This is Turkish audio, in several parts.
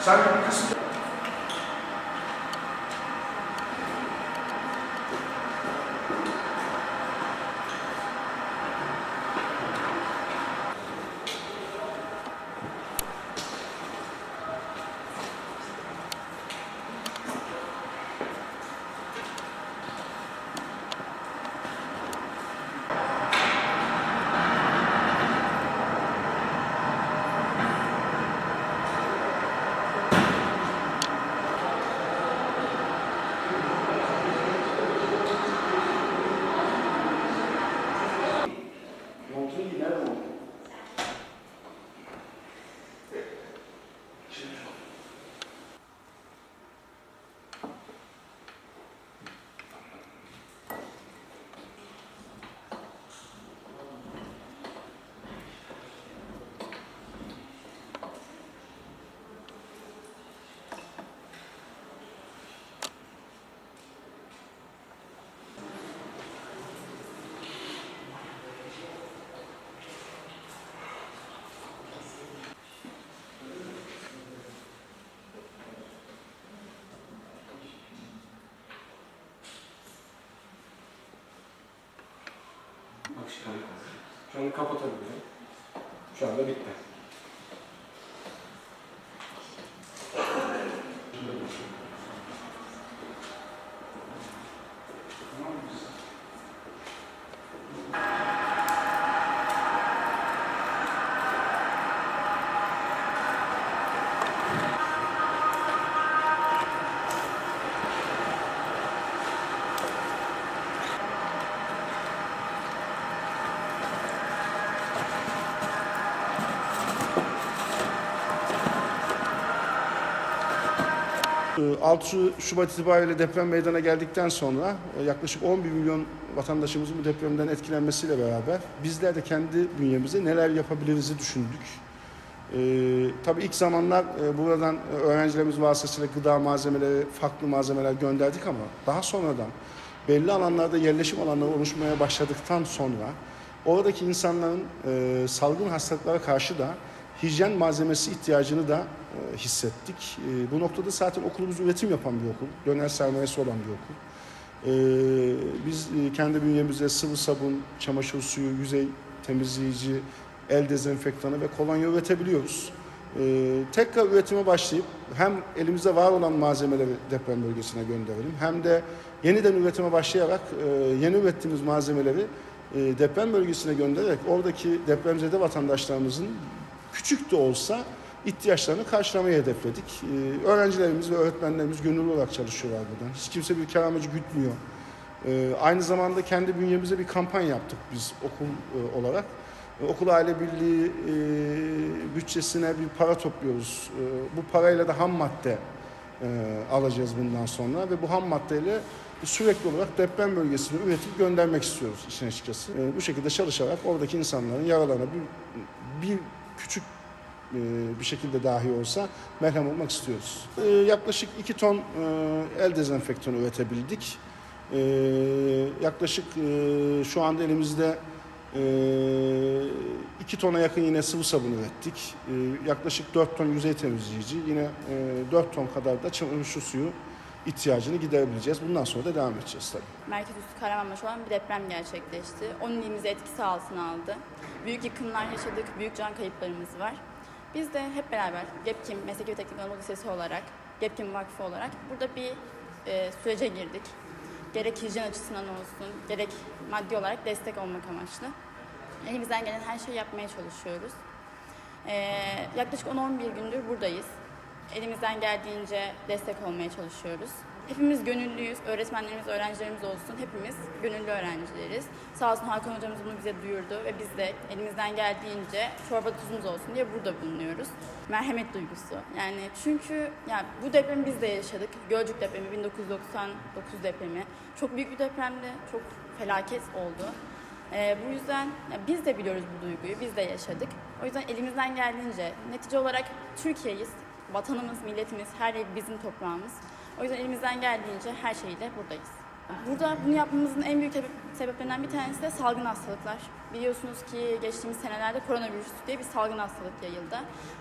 Sen bir Anda kapatabilirim. Şu anda bitti. 6 Şubat itibariyle deprem meydana geldikten sonra e, yaklaşık 11 milyon vatandaşımızın bu depremden etkilenmesiyle beraber bizler de kendi bünyemizde neler yapabiliriz'i düşündük. Ee, tabii ilk zamanlar e, buradan e, öğrencilerimiz vasıtasıyla gıda malzemeleri, farklı malzemeler gönderdik ama daha sonradan belli alanlarda yerleşim alanları oluşmaya başladıktan sonra oradaki insanların e, salgın hastalıklara karşı da hijyen malzemesi ihtiyacını da e, hissettik. E, bu noktada zaten okulumuz üretim yapan bir okul, döner sermayesi olan bir okul. E, biz e, kendi bünyemizde sıvı sabun, çamaşır suyu, yüzey temizleyici, el dezenfektanı ve kolonya üretebiliyoruz. E, tekrar üretime başlayıp hem elimizde var olan malzemeleri deprem bölgesine gönderelim hem de yeniden üretime başlayarak e, yeni ürettiğimiz malzemeleri e, deprem bölgesine göndererek oradaki depremzede vatandaşlarımızın küçük de olsa ihtiyaçlarını karşılamayı hedefledik. Ee, öğrencilerimiz ve öğretmenlerimiz gönüllü olarak çalışıyorlar buradan. Hiç kimse bir kar amacı gütmüyor. Ee, aynı zamanda kendi bünyemizde bir kampanya yaptık biz okul e, olarak. E, okul Aile Birliği e, bütçesine bir para topluyoruz. Bu parayla da ham madde e, alacağız bundan sonra ve bu ham maddeyle sürekli olarak deprem bölgesine üretip göndermek istiyoruz işin açıkçası. Bu şekilde çalışarak oradaki insanların yaralarına bir, bir küçük e, bir şekilde dahi olsa merhem olmak istiyoruz. E, yaklaşık 2 ton e, el dezenfektanı üretebildik. Yaklaşık şu anda elimizde 2 tona yakın yine sıvı sabun ürettik. Yaklaşık 4 ton yüzey temizleyici, yine e, 4 ton kadar da çamaşır suyu ihtiyacını giderebileceğiz. Bundan sonra da devam edeceğiz tabii. Merkez üstü Kahramanmaraş olan bir deprem gerçekleşti. Onun ilimizi etkisi altına aldı. Büyük yıkımlar yaşadık, büyük can kayıplarımız var. Biz de hep beraber GEPKİM Mesleki ve Teknik Anadolu Lisesi olarak, GEPKİM Vakfı olarak burada bir e, sürece girdik. Gerek hijyen açısından olsun, gerek maddi olarak destek olmak amaçlı. Elimizden gelen her şeyi yapmaya çalışıyoruz. E, yaklaşık 10-11 gündür buradayız. Elimizden geldiğince destek olmaya çalışıyoruz. Hepimiz gönüllüyüz. Öğretmenlerimiz, öğrencilerimiz olsun. Hepimiz gönüllü öğrencileriz. Sağ olsun Hakan hocamız bunu bize duyurdu ve biz de elimizden geldiğince çorba tuzumuz olsun diye burada bulunuyoruz. Merhamet duygusu. Yani çünkü yani bu depremi biz de yaşadık. Gölcük depremi, 1999 depremi. Çok büyük bir depremdi. Çok felaket oldu. Ee, bu yüzden biz de biliyoruz bu duyguyu, biz de yaşadık. O yüzden elimizden geldiğince, netice olarak Türkiye'yiz, vatanımız, milletimiz, her yer bizim toprağımız. O yüzden elimizden geldiğince her şeyle buradayız. Burada bunu yapmamızın en büyük sebeplerinden bir tanesi de salgın hastalıklar. Biliyorsunuz ki geçtiğimiz senelerde koronavirüs diye bir salgın hastalık yayıldı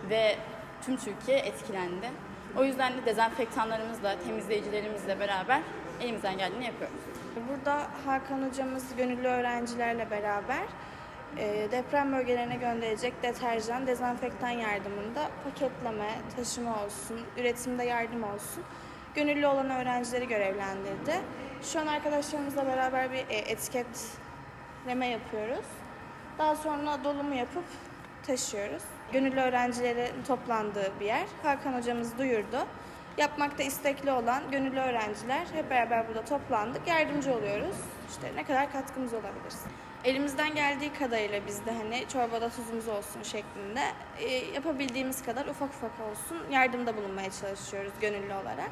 ve tüm Türkiye etkilendi. O yüzden de dezenfektanlarımızla, temizleyicilerimizle beraber elimizden geldiğini yapıyoruz. Burada Hakan hocamız gönüllü öğrencilerle beraber deprem bölgelerine gönderecek deterjan, dezenfektan yardımında paketleme, taşıma olsun, üretimde yardım olsun. Gönüllü olan öğrencileri görevlendirdi. Şu an arkadaşlarımızla beraber bir e, etiketleme yapıyoruz. Daha sonra dolumu yapıp taşıyoruz. Gönüllü öğrencilerin toplandığı bir yer. Hakan hocamız duyurdu. Yapmakta istekli olan gönüllü öğrenciler hep beraber burada toplandık. Yardımcı oluyoruz. İşte ne kadar katkımız olabilirsin. Elimizden geldiği kadarıyla biz de hani çorbada tuzumuz olsun şeklinde e, yapabildiğimiz kadar ufak ufak olsun yardımda bulunmaya çalışıyoruz gönüllü olarak.